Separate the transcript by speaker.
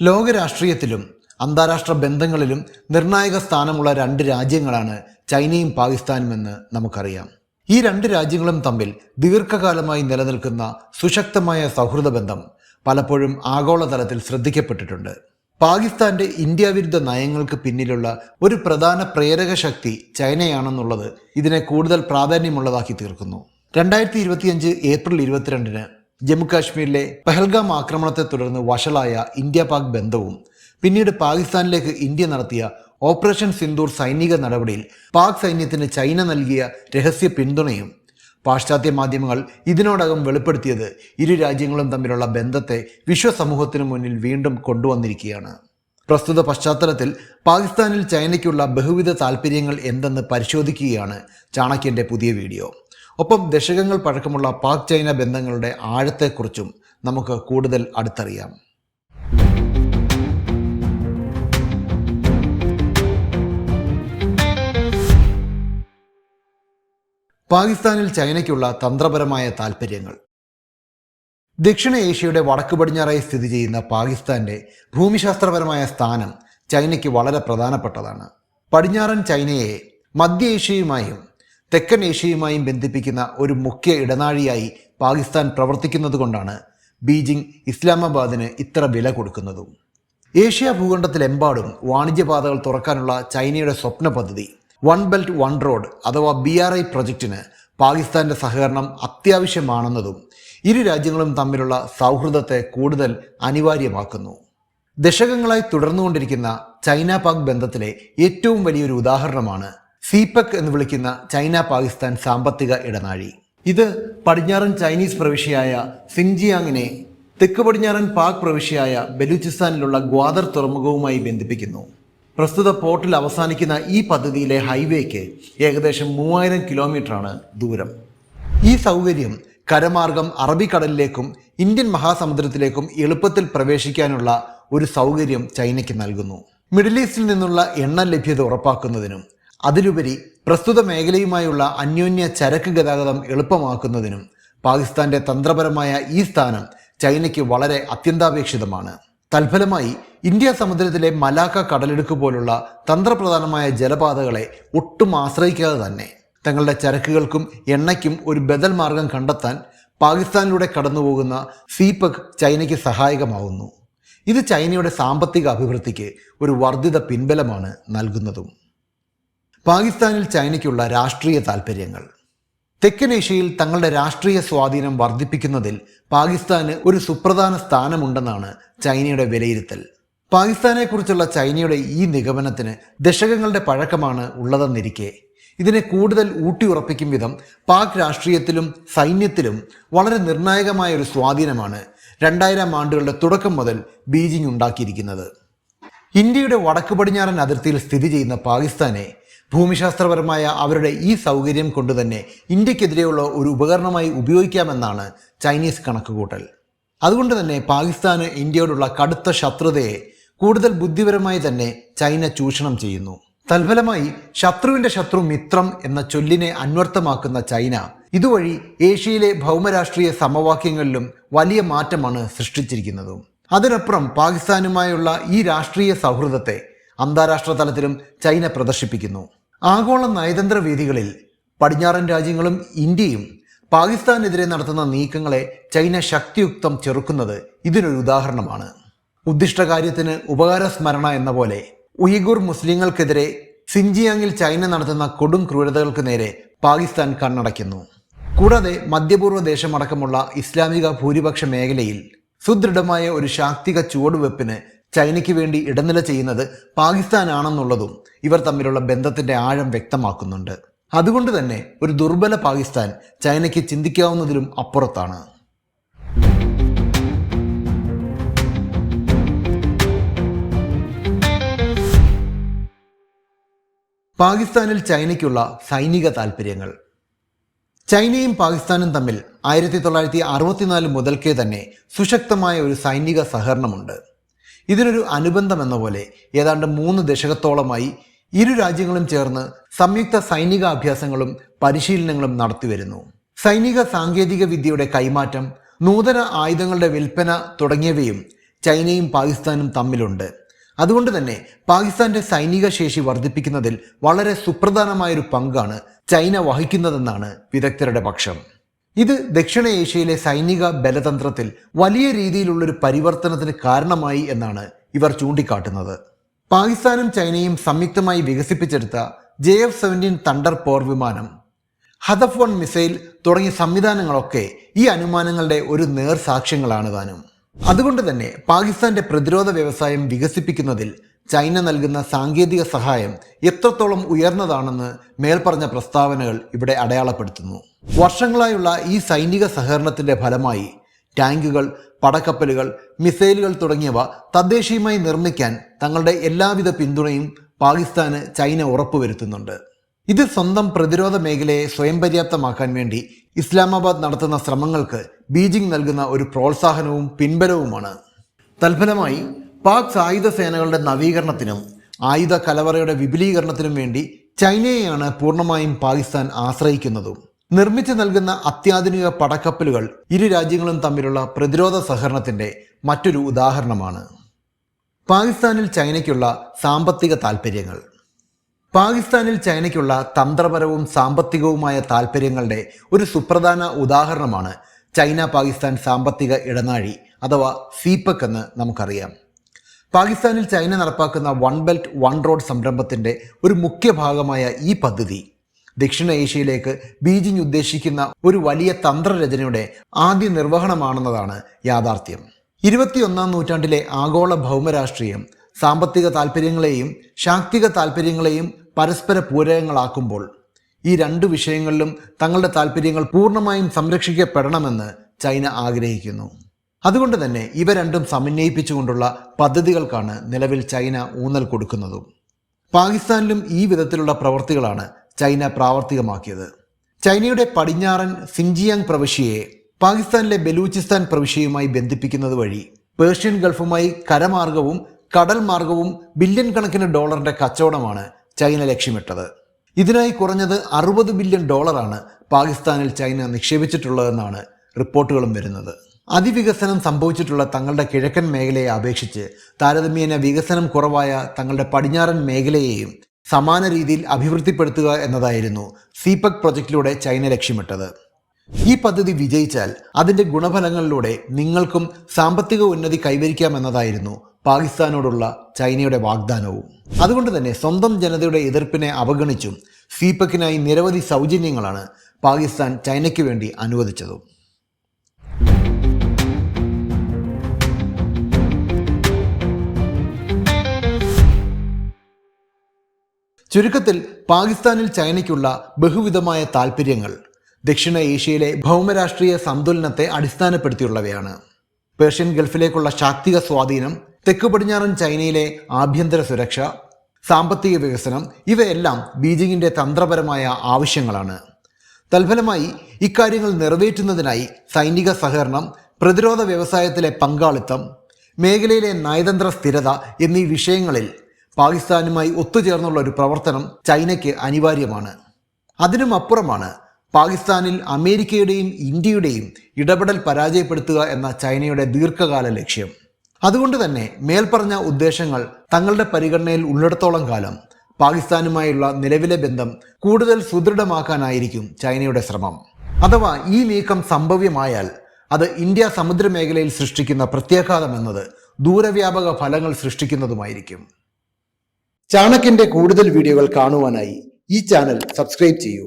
Speaker 1: ലോക രാഷ്ട്രീയത്തിലും അന്താരാഷ്ട്ര ബന്ധങ്ങളിലും നിർണായക സ്ഥാനമുള്ള രണ്ട് രാജ്യങ്ങളാണ് ചൈനയും പാകിസ്ഥാനും എന്ന് നമുക്കറിയാം. ഈ രണ്ട് രാജ്യങ്ങളും തമ്മിൽ ദീർഘകാലമായി നിലനിൽക്കുന്ന സുശക്തമായ സൗഹൃദ ബന്ധം പലപ്പോഴും ആഗോളതലത്തിൽ ശ്രദ്ധിക്കപ്പെട്ടിട്ടുണ്ട്. പാകിസ്ഥാന്റെ ഇന്ത്യ വിരുദ്ധ നയങ്ങൾക്ക് പിന്നിലുള്ള ഒരു പ്രധാന പ്രേരക ശക്തി ചൈനയാണെന്നുള്ളത് ഇതിനെ കൂടുതൽ പ്രാധാന്യമുള്ളതാക്കി തീർക്കുന്നു. രണ്ടായിരത്തി ഇരുപത്തിയഞ്ച് ഏപ്രിൽ ഇരുപത്തിരണ്ടിന് ജമ്മു പെഹൽഗാം പഹൽഗാം ആക്രമണത്തെ തുടർന്ന് വഷളായ ഇന്ത്യ പാക് ബന്ധവും പിന്നീട് പാകിസ്ഥാനിലേക്ക് ഇന്ത്യ നടത്തിയ ഓപ്പറേഷൻ സിന്ദൂർ സൈനിക നടപടിയിൽ പാക് സൈന്യത്തിന് ചൈന നൽകിയ രഹസ്യ പിന്തുണയും പാശ്ചാത്യ മാധ്യമങ്ങൾ ഇതിനോടകം വെളിപ്പെടുത്തിയത് ഇരു രാജ്യങ്ങളും തമ്മിലുള്ള ബന്ധത്തെ വിശ്വസമൂഹത്തിനു മുന്നിൽ വീണ്ടും കൊണ്ടുവന്നിരിക്കുകയാണ്. പ്രസ്തുത പശ്ചാത്തലത്തിൽ പാകിസ്ഥാനിൽ ചൈനയ്ക്കുള്ള ബഹുവിധ താൽപ്പര്യങ്ങൾ എന്തെന്ന് പരിശോധിക്കുകയാണ് ചാണക്യന്റെ പുതിയ വീഡിയോ. ഒപ്പം ദശകങ്ങൾ പഴക്കമുള്ള പാക് ചൈന ബന്ധങ്ങളുടെ ആഴത്തെക്കുറിച്ചും നമുക്ക് കൂടുതൽ അടുത്തറിയാം. പാകിസ്ഥാനിൽ ചൈനയ്ക്കുള്ള തന്ത്രപരമായ താൽപ്പര്യങ്ങൾ. ദക്ഷിണ ഏഷ്യയുടെ വടക്ക് പടിഞ്ഞാറായി സ്ഥിതി ചെയ്യുന്ന പാകിസ്ഥാന്റെ ഭൂമിശാസ്ത്രപരമായ സ്ഥാനം ചൈനയ്ക്ക് വളരെ പ്രധാനപ്പെട്ടതാണ്. പടിഞ്ഞാറൻ ചൈനയെ മധ്യ ഏഷ്യയുമായും തെക്കൻ ഏഷ്യയുമായും ബന്ധിപ്പിക്കുന്ന ഒരു മുഖ്യ ഇടനാഴിയായി പാകിസ്ഥാൻ പ്രവർത്തിക്കുന്നതുകൊണ്ടാണ് ബീജിംഗ് ഇസ്ലാമാബാദിന് ഇത്ര വില കൊടുക്കുന്നതും. ഏഷ്യ ഭൂഖണ്ഡത്തിലെമ്പാടും വാണിജ്യപാതകൾ തുറക്കാനുള്ള ചൈനയുടെ സ്വപ്ന പദ്ധതി വൺ ബെൽറ്റ് വൺ റോഡ് അഥവാ ബി ആർ ഐ പ്രൊജക്റ്റിന് പാകിസ്ഥാന്റെ സഹകരണം അത്യാവശ്യമാണെന്നതും ഇരു രാജ്യങ്ങളും തമ്മിലുള്ള സൗഹൃദത്തെ കൂടുതൽ അനിവാര്യമാക്കുന്നു. ദശകങ്ങളായി തുടർന്നുകൊണ്ടിരിക്കുന്ന ചൈന പാക് ബന്ധത്തിലെ ഏറ്റവും വലിയൊരു ഉദാഹരണമാണ് സീപെക് എന്ന് വിളിക്കുന്ന ചൈന പാകിസ്ഥാൻ സാമ്പത്തിക ഇടനാഴി. ഇത് പടിഞ്ഞാറൻ ചൈനീസ് പ്രവിശ്യയായ സിൻജിയാങ്ങിനെ തെക്ക് പടിഞ്ഞാറൻ പാക് പ്രവിശ്യയായ ബലൂചിസ്ഥാനിലുള്ള ഗ്വാദർ തുറമുഖവുമായി ബന്ധിപ്പിക്കുന്നു. പ്രസ്തുത പോർട്ടിൽ അവസാനിക്കുന്ന ഈ പദ്ധതിയിലെ ഹൈവേക്ക് ഏകദേശം മൂവായിരം കിലോമീറ്ററാണ് ദൂരം. ഈ സൗകര്യം കരമാർഗം അറബിക്കടലിലേക്കും ഇന്ത്യൻ മഹാസമുദ്രത്തിലേക്കും എളുപ്പത്തിൽ പ്രവേശിക്കാനുള്ള ഒരു സൗകര്യം ചൈനയ്ക്ക് നൽകുന്നു. മിഡിൽ ഈസ്റ്റിൽ നിന്നുള്ള എണ്ണ ലഭ്യത ഉറപ്പാക്കുന്നതിനും അതിലുപരി പ്രസ്തുത മേഖലയുമായുള്ള അന്യോന്യ ചരക്ക് ഗതാഗതം എളുപ്പമാക്കുന്നതിനും പാകിസ്ഥാന്റെ തന്ത്രപരമായ ഈ സ്ഥാനം ചൈനയ്ക്ക് വളരെ അത്യന്താപേക്ഷിതമാണ്. തൽഫലമായി ഇന്ത്യ സമുദ്രത്തിലെ മലാക്ക കടലിടുക്ക് പോലുള്ള തന്ത്രപ്രധാനമായ ജലപാതകളെ ഒട്ടും ആശ്രയിക്കാതെ തന്നെ തങ്ങളുടെ ചരക്കുകൾക്കും എണ്ണയ്ക്കും ഒരു ബദൽ മാർഗം കണ്ടെത്താൻ പാകിസ്ഥാനിലൂടെ കടന്നുപോകുന്ന സീപക് ചൈനയ്ക്ക് സഹായകമാവുന്നു. ഇത് ചൈനയുടെ സാമ്പത്തിക അഭിവൃദ്ധിക്ക് ഒരു വർദ്ധിത പിൻബലമാണ് നൽകുന്നതും. പാകിസ്ഥാനിൽ ചൈനയ്ക്കുള്ള രാഷ്ട്രീയ താൽപ്പര്യങ്ങൾ തെക്കൻ ഏഷ്യയിൽ തങ്ങളുടെ രാഷ്ട്രീയ സ്വാധീനം വർദ്ധിപ്പിക്കുന്നതിൽ പാകിസ്ഥാന് ഒരു സുപ്രധാന സ്ഥാനമുണ്ടെന്നാണ് ചൈനയുടെ വിലയിരുത്തൽ. പാകിസ്ഥാനെക്കുറിച്ചുള്ള ചൈനയുടെ ഈ നിഗമനത്തിന് ദശകങ്ങളുടെ പഴക്കമാണ് ഉള്ളതെന്നിരിക്കെ. ഇതിനെ കൂടുതൽ ഊട്ടിയുറപ്പിക്കും വിധം പാക് രാഷ്ട്രീയത്തിലും സൈന്യത്തിലും വളരെ നിർണായകമായ ഒരു സ്വാധീനമാണ് രണ്ടായിരം ആണ്ടുകളുടെ തുടക്കം മുതൽ ബീജിംഗ് ഉണ്ടാക്കിയിരിക്കുന്നത്. ഇന്ത്യയുടെ വടക്ക് പടിഞ്ഞാറൻ അതിർത്തിയിൽ സ്ഥിതി ചെയ്യുന്ന പാകിസ്ഥാനെ ഭൂമിശാസ്ത്രപരമായ അവരുടെ ഈ സൗകര്യം കൊണ്ട് തന്നെ ഇന്ത്യക്കെതിരെയുള്ള ഒരു ഉപകരണമായി ഉപയോഗിക്കാമെന്നാണ് ചൈനീസ് കണക്കുകൂട്ടൽ. അതുകൊണ്ട് തന്നെ പാകിസ്ഥാന് ഇന്ത്യയോടുള്ള കടുത്ത ശത്രുതയെ കൂടുതൽ ബുദ്ധിപരമായി തന്നെ ചൈന ചൂഷണം ചെയ്യുന്നു. തൽഫലമായി ശത്രുവിന്റെ ശത്രു മിത്രം എന്ന ചൊല്ലിനെ അന്വർത്ഥമാക്കുന്ന ചൈന ഇതുവഴി ഏഷ്യയിലെ ഭൗമരാഷ്ട്രീയ സമവാക്യങ്ങളിലും വലിയ മാറ്റമാണ് സൃഷ്ടിച്ചിരിക്കുന്നതും. അതിനപ്പുറം പാകിസ്ഥാനുമായുള്ള ഈ രാഷ്ട്രീയ സൗഹൃദത്തെ അന്താരാഷ്ട്ര തലത്തിലും ചൈന പ്രദർശിപ്പിക്കുന്നു. ആഗോള നയതന്ത്ര വേദികളിൽ പടിഞ്ഞാറൻ രാജ്യങ്ങളും ഇന്ത്യയും പാകിസ്ഥാനെതിരെ നടത്തുന്ന നീക്കങ്ങളെ ചൈന ശക്തിയുക്തം ചെറുക്കുന്നത് ഇതിനൊരു ഉദാഹരണമാണ്. ഉദ്ദിഷ്ട കാര്യത്തിന് ഉപകാരസ്മരണ എന്ന പോലെ ഉയ്ഗൂർ മുസ്ലിങ്ങൾക്കെതിരെ സിൻജിയാങ്ങിൽ ചൈന നടത്തുന്ന കൊടും ക്രൂരതകൾക്ക് നേരെ പാകിസ്ഥാൻ കണ്ണടയ്ക്കുന്നു. കൂടാതെ മധ്യപൂർവ ദേശമടക്കമുള്ള ഇസ്ലാമിക ഭൂരിപക്ഷ മേഖലയിൽ സുദൃഢമായ ഒരു ശാക്തിക ചുവടുവെപ്പിന് ചൈനയ്ക്ക് വേണ്ടി ഇടനില ചെയ്യുന്നത് പാകിസ്ഥാനാണെന്നുള്ളതും ഇവർ തമ്മിലുള്ള ബന്ധത്തിന്റെ ആഴം വ്യക്തമാക്കുന്നുണ്ട്. അതുകൊണ്ട് തന്നെ ഒരു ദുർബല പാകിസ്ഥാൻ ചൈനയ്ക്ക് ചിന്തിക്കാവുന്നതിലും അപ്പുറത്താണ്. പാകിസ്ഥാനിൽ ചൈനയ്ക്കുള്ള സൈനിക താൽപ്പര്യങ്ങൾ. ചൈനയും പാകിസ്ഥാനും തമ്മിൽ ആയിരത്തി തൊള്ളായിരത്തി അറുപത്തിനാല് മുതൽക്കേ തന്നെ സുശക്തമായ ഒരു സൈനിക സഹകരണമുണ്ട്. ഇതിനൊരു അനുബന്ധം എന്ന പോലെ ഏതാണ്ട് മൂന്ന് ദശകത്തോളമായി ഇരു രാജ്യങ്ങളും ചേർന്ന് സംയുക്ത സൈനിക അഭ്യാസങ്ങളും പരിശീലനങ്ങളും നടത്തിവരുന്നു. സൈനിക സാങ്കേതിക വിദ്യയുടെ കൈമാറ്റം നൂതന ആയുധങ്ങളുടെ വിൽപ്പന തുടങ്ങിയവയും ചൈനയും പാകിസ്ഥാനും തമ്മിലുണ്ട്. അതുകൊണ്ട് തന്നെ പാകിസ്ഥാന്റെ സൈനിക ശേഷി വർദ്ധിപ്പിക്കുന്നതിൽ വളരെ സുപ്രധാനമായൊരു പങ്കാണ് ചൈന വഹിക്കുന്നതെന്നാണ് വിദഗ്ധരുടെ പക്ഷം. ഇത് ദക്ഷിണേഷ്യയിലെ സൈനിക ബലതന്ത്രത്തിൽ വലിയ രീതിയിലുള്ളൊരു പരിവർത്തനത്തിന് കാരണമായി എന്നാണ് ഇവർ ചൂണ്ടിക്കാട്ടുന്നത്. പാകിസ്ഥാനും ചൈനയും സംയുക്തമായി വികസിപ്പിച്ചെടുത്ത ജെ എഫ് സെവന്റീൻ തണ്ടർ പോർ വിമാനം ഹദഫ് വൺ മിസൈൽ തുടങ്ങിയ സംവിധാനങ്ങളൊക്കെ ഈ അനുമാനങ്ങളുടെ ഒരു നേർസാക്ഷ്യങ്ങളാണ് താനും. അതുകൊണ്ട് തന്നെ പാകിസ്ഥാന്റെ പ്രതിരോധ വ്യവസായം വികസിപ്പിക്കുന്നതിൽ ചൈന നൽകുന്ന സാങ്കേതിക സഹായം എത്രത്തോളം ഉയർന്നതാണെന്ന് മേൽപ്പറഞ്ഞ പ്രസ്താവനകൾ ഇവിടെ അടയാളപ്പെടുത്തുന്നു. വർഷങ്ങളായുള്ള ഈ സൈനിക സഹകരണത്തിന്റെ ഫലമായി ടാങ്കുകൾ പടക്കപ്പലുകൾ മിസൈലുകൾ തുടങ്ങിയവ തദ്ദേശീയമായി നിർമ്മിക്കാൻ തങ്ങളുടെ എല്ലാവിധ പിന്തുണയും പാകിസ്ഥാന് ചൈന ഉറപ്പുവരുത്തുന്നുണ്ട്. ഇത് സ്വന്തം പ്രതിരോധ മേഖലയെ സ്വയം പര്യാപ്തമാക്കാൻ വേണ്ടി ഇസ്ലാമാബാദ് നടത്തുന്ന ശ്രമങ്ങൾക്ക് ബീജിംഗ് നൽകുന്ന ഒരു പ്രോത്സാഹനവും പിൻബലവുമാണ്. തൽഫലമായി പാക് സായുധ സേനകളുടെ നവീകരണത്തിനും ആയുധ കലവറയുടെ വിപുലീകരണത്തിനും വേണ്ടി ചൈനയെയാണ് പൂർണമായും പാകിസ്ഥാൻ ആശ്രയിക്കുന്നതും. നിർമ്മിച്ചു നൽകുന്ന അത്യാധുനിക പടക്കപ്പലുകൾ ഇരു രാജ്യങ്ങളും തമ്മിലുള്ള പ്രതിരോധ സഹകരണത്തിന്റെ മറ്റൊരു ഉദാഹരണമാണ്. പാകിസ്ഥാനിൽ ചൈനയ്ക്കുള്ള സാമ്പത്തിക താൽപ്പര്യങ്ങൾ. പാകിസ്ഥാനിൽ ചൈനയ്ക്കുള്ള തന്ത്രപരവും സാമ്പത്തികവുമായ താൽപ്പര്യങ്ങളുടെ ഒരു സുപ്രധാന ഉദാഹരണമാണ് ചൈന പാകിസ്ഥാൻ സാമ്പത്തിക ഇടനാഴി അഥവാ സീപക് എന്ന് നമുക്കറിയാം. പാകിസ്ഥാനിൽ ചൈന നടപ്പാക്കുന്ന വൺ ബെൽറ്റ് വൺ റോഡ് സംരംഭത്തിന്റെ ഒരു മുഖ്യ ഭാഗമായ ഈ പദ്ധതി ദക്ഷിണ ഏഷ്യയിലേക്ക് ബീജിംഗ് ഉദ്ദേശിക്കുന്ന ഒരു വലിയ തന്ത്രരചനയുടെ ആദ്യ നിർവഹണമാണെന്നതാണ് യാഥാർത്ഥ്യം. ഇരുപത്തിയൊന്നാം നൂറ്റാണ്ടിലെ ആഗോള ഭൗമരാഷ്ട്രീയം സാമ്പത്തിക താൽപ്പര്യങ്ങളെയും ശാക്തിക താൽപ്പര്യങ്ങളെയും പരസ്പര പൂരകങ്ങളാക്കുമ്പോൾ ഈ രണ്ട് വിഷയങ്ങളിലും തങ്ങളുടെ താൽപ്പര്യങ്ങൾ പൂർണമായും സംരക്ഷിക്കപ്പെടണമെന്ന് ചൈന ആഗ്രഹിക്കുന്നു. അതുകൊണ്ട് തന്നെ ഇവ രണ്ടും സമന്വയിപ്പിച്ചുകൊണ്ടുള്ള പദ്ധതികൾക്കാണ് നിലവിൽ ചൈന ഊന്നൽ കൊടുക്കുന്നതും. പാകിസ്ഥാനിലും ഈ വിധത്തിലുള്ള പ്രവർത്തികളാണ് ചൈന പ്രാവർത്തികമാക്കിയത്. ചൈനയുടെ പടിഞ്ഞാറൻ സിൻജിയാങ് പ്രവിശ്യയെ പാകിസ്ഥാനിലെ ബലൂചിസ്ഥാൻ പ്രവിശ്യയുമായി ബന്ധിപ്പിക്കുന്നത് വഴി പേർഷ്യൻ ഗൾഫുമായി കരമാർഗവും കടൽ മാർഗവും ബില്യൺ കണക്കിന് ഡോളറിന്റെ കച്ചവടമാണ് ചൈന ലക്ഷ്യമിട്ടത്. ഇതിനായി കുറഞ്ഞത് അറുപത് ബില്യൺ ഡോളറാണ് പാകിസ്ഥാനിൽ ചൈന നിക്ഷേപിച്ചിട്ടുള്ളതെന്നാണ് റിപ്പോർട്ടുകളും വരുന്നത്. അതിവികസനം സംഭവിച്ചിട്ടുള്ള തങ്ങളുടെ കിഴക്കൻ മേഖലയെ അപേക്ഷിച്ച് താരതമ്യേന വികസനം കുറവായ തങ്ങളുടെ പടിഞ്ഞാറൻ മേഖലയെയും സമാന രീതിയിൽ അഭിവൃദ്ധിപ്പെടുത്തുക എന്നതായിരുന്നു സീപക് പ്രൊജക്റ്റിലൂടെ ചൈന ലക്ഷ്യമിട്ടത്. ഈ പദ്ധതി വിജയിച്ചാൽ അതിന്റെ ഗുണഫലങ്ങളിലൂടെ നിങ്ങൾക്കും സാമ്പത്തിക ഉന്നതി കൈവരിക്കാമെന്നതായിരുന്നു പാകിസ്ഥാനോടുള്ള ചൈനയുടെ വാഗ്ദാനവും. അതുകൊണ്ട് തന്നെ സ്വന്തം ജനതയുടെ എതിർപ്പിനെ അവഗണിച്ചും സീപക്കിനായി നിരവധി സൗജന്യങ്ങളാണ് പാകിസ്ഥാൻ ചൈനയ്ക്ക് വേണ്ടി അനുവദിച്ചതും. ചുരുക്കത്തിൽ പാകിസ്ഥാനിൽ ചൈനയ്ക്കുള്ള ബഹുവിധമായ താൽപ്പര്യങ്ങൾ ദക്ഷിണ ഏഷ്യയിലെ ഭൗമരാഷ്ട്രീയ സന്തുലനത്തെ അടിസ്ഥാനപ്പെടുത്തിയുള്ളവയാണ്. പേർഷ്യൻ ഗൾഫിലേക്കുള്ള ശാക്തിക സ്വാധീനം തെക്ക് പടിഞ്ഞാറൻ ചൈനയിലെ ആഭ്യന്തര സുരക്ഷ സാമ്പത്തിക വികസനം ഇവയെല്ലാം ബീജിംഗിന്റെ തന്ത്രപരമായ ആവശ്യങ്ങളാണ്. തൽഫലമായി ഇക്കാര്യങ്ങൾ നിറവേറ്റുന്നതിനായി സൈനിക സഹകരണം പ്രതിരോധ വ്യവസായത്തിലെ പങ്കാളിത്തം മേഖലയിലെ നയതന്ത്ര സ്ഥിരത എന്നീ വിഷയങ്ങളിൽ പാകിസ്ഥാനുമായി ഒത്തുചേർന്നുള്ള ഒരു പ്രവർത്തനം ചൈനയ്ക്ക് അനിവാര്യമാണ്. അതിനും അപ്പുറമാണ് പാകിസ്ഥാനിൽ അമേരിക്കയുടെയും ഇന്ത്യയുടെയും ഇടപെടൽ പരാജയപ്പെടുത്തുക എന്ന ചൈനയുടെ ദീർഘകാല ലക്ഷ്യം. അതുകൊണ്ട് തന്നെ മേൽപ്പറഞ്ഞ ഉദ്ദേശങ്ങൾ തങ്ങളുടെ പരിഗണനയിൽ ഉള്ളിടത്തോളം കാലം പാകിസ്ഥാനുമായുള്ള നിലവിലെ ബന്ധം കൂടുതൽ സുദൃഢമാക്കാനായിരിക്കും ചൈനയുടെ ശ്രമം. അഥവാ ഈ നീക്കം സംഭവ്യമായാൽ അത് ഇന്ത്യ സമുദ്രമേഖലയിൽ സൃഷ്ടിക്കുന്ന പ്രത്യാഘാതം എന്നത് ദൂരവ്യാപക ഫലങ്ങൾ സൃഷ്ടിക്കുന്നതുമായിരിക്കും. ചാണക്യന്റെ കൂടുതൽ വീഡിയോകൾ കാണുവാനായി ഈ ചാനൽ സബ്സ്ക്രൈബ് ചെയ്യൂ.